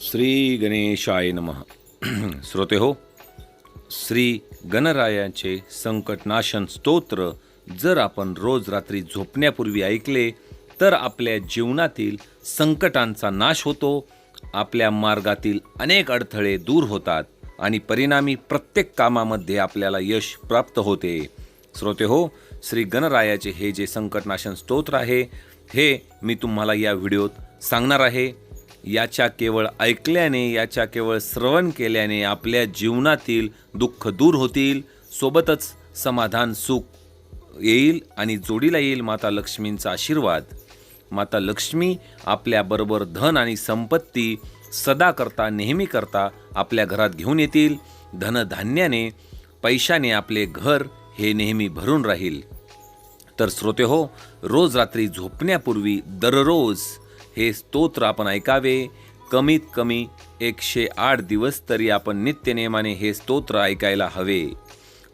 श्री गणेशाय नम। श्रोते हो श्री गणरायाचे संकटनाशन स्तोत्र जर आपण रोज रात्री झोपण्यापूर्वी ऐकले तर आपल्या जीवनातील संकटांचा नाश होतो आपल्या मार्गातील अनेक अडथळे दूर होतात आणि परिणामी प्रत्येक कामामध्ये आपल्याला यश प्राप्त होते. श्रोते हो श्री गणरायाचे हे जे संकटनाशन स्तोत्र आहे हे मी तुम्हाला या व्हिडिओत सांगणार आहे. याच्या केवळ ऐकल्याने याच्या केवळ श्रवण केल्याने आपल्या जीवनातील दुःख दूर होतील सोबतच समाधान सुख येईल आणि जोडीला येईल माता लक्ष्मींचा आशीर्वाद. माता लक्ष्मी आपल्याबरोबर धन आणि संपत्ती सदा करता नेहमी करता आपल्या घरात घेऊन येतील. धनधान्याने पैशाने आपले घर हे नेहमी भरून राहील. तर श्रोते हो रोज रात्री झोपण्यापूर्वी दररोज हे स्तोत्र आपण ऐकावे. कमीत कमी एकशे आठ दिवस तरी आपण नित्यनेमाने हे स्तोत्र ऐकायला हवे.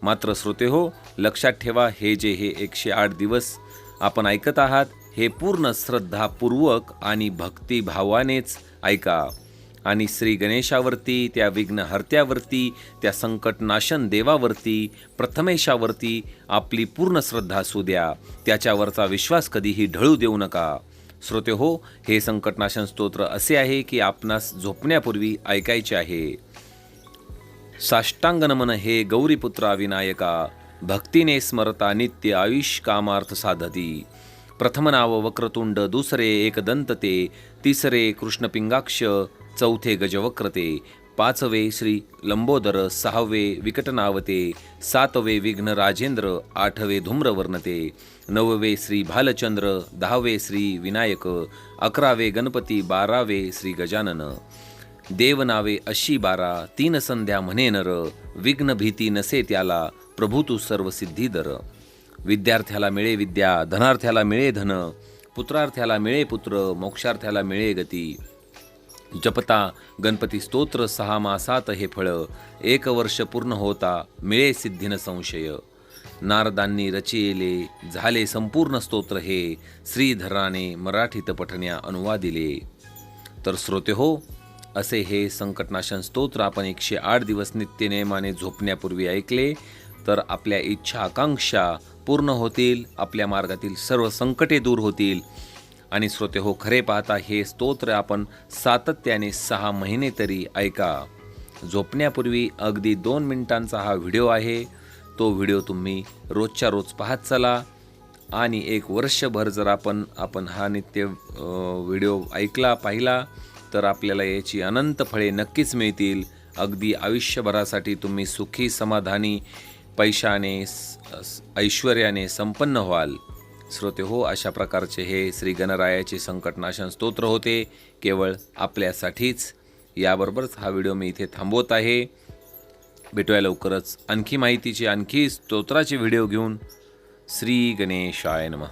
मात्र श्रोते हो लक्षात ठेवा हे जे हे एकशे आठ दिवस आपण ऐकत आहात हे पूर्ण श्रद्धापूर्वक आणि भक्तिभावानेच ऐका. आणि श्री गणेशावरती त्या विघ्नहर्त्यावरती त्या संकटनाशन देवावरती प्रथमेशावरती आपली पूर्ण श्रद्धा असू द्या. त्याच्यावरचा विश्वास कधीही ढळू देऊ नका. श्रोते हो हे संकटनाशन स्तोत्र असे आहे की आपणास झोपण्यापूर्वी ऐकायचे आहे. साष्टांग नमन हे गौरीपुत्रा विनायका भक्तीने स्मरता नित्य आयुष कामार्थ साधती. प्रथम नाव वक्रतुंड दुसरे एकदंत ते तिसरे कृष्णपिंगाक्ष चौथे गजवक्रते पाचवे श्री लंबोदर सहावे विकटनावते सातवे विघ्न राजेंद्र आठवे धूम्रवर्णते नववे श्री भालचंद्र दहावे श्री विनायक अकरावे गणपती बारावे श्री गजानन. देवनावे अशी बारा तीन संध्या म्हणे नर विघ्न भीती नसे त्याला प्रभूतू सर्व सिद्धीदर विद्यार्थ्याला मिळे विद्या धनार्थ्याला मिळे धन पुत्रार्थ्याला मिळे पुत्र मोक्षार्थ्याला मिळे गती. जपता गणपती स्तोत्र सहा मासात हे फळ एक वर्ष पूर्ण होता मिळे सिद्धीन संशय. नारदांनी रचिले झाले संपूर्ण स्तोत्र हे श्रीधराने मराठीत पठण्या अनुवादिले. तर श्रोते हो असे हे संकटनाशन स्तोत्र आपण एकशे आठ दिवस नित्यनेमाने झोपण्यापूर्वी ऐकले तर आपल्या इच्छा आकांक्षा पूर्ण होतील आपल्या मार्गातील सर्व संकटे दूर होतील. आणि श्रोते हो खरे पाहता हे स्तोत्र आपण सातत्याने सहा महिने तरी ऐका. झोपण्यापूर्वी अगदी दोन मिनिटांचा हा व्हिडिओ आहे. तो व्हिडिओ तुम्ही रोजच्या रोज पाहत चला आणि एक वर्षभर जर आपण आपण हा नित्य व्हिडिओ ऐकला पाहिला तर आपल्याला याची अनंत फळे नक्कीच मिळतील. अगदी आयुष्यभरासाठी तुम्ही सुखी समाधानी पैशाने ऐश्वर्याने संपन्न व्हाल. श्रोते हो अशा प्रकारचे हे श्री गणरायाचे संकटनाशन स्तोत्र होते केवळ आपल्यासाठीच. याबरोबरच हा व्हिडिओ मी इथे थांबवत आहे. भेटूया लवकरच आणखी माहितीची आणखी स्तोत्राचे व्हिडिओ घेऊन. श्री गणेशाय नमः.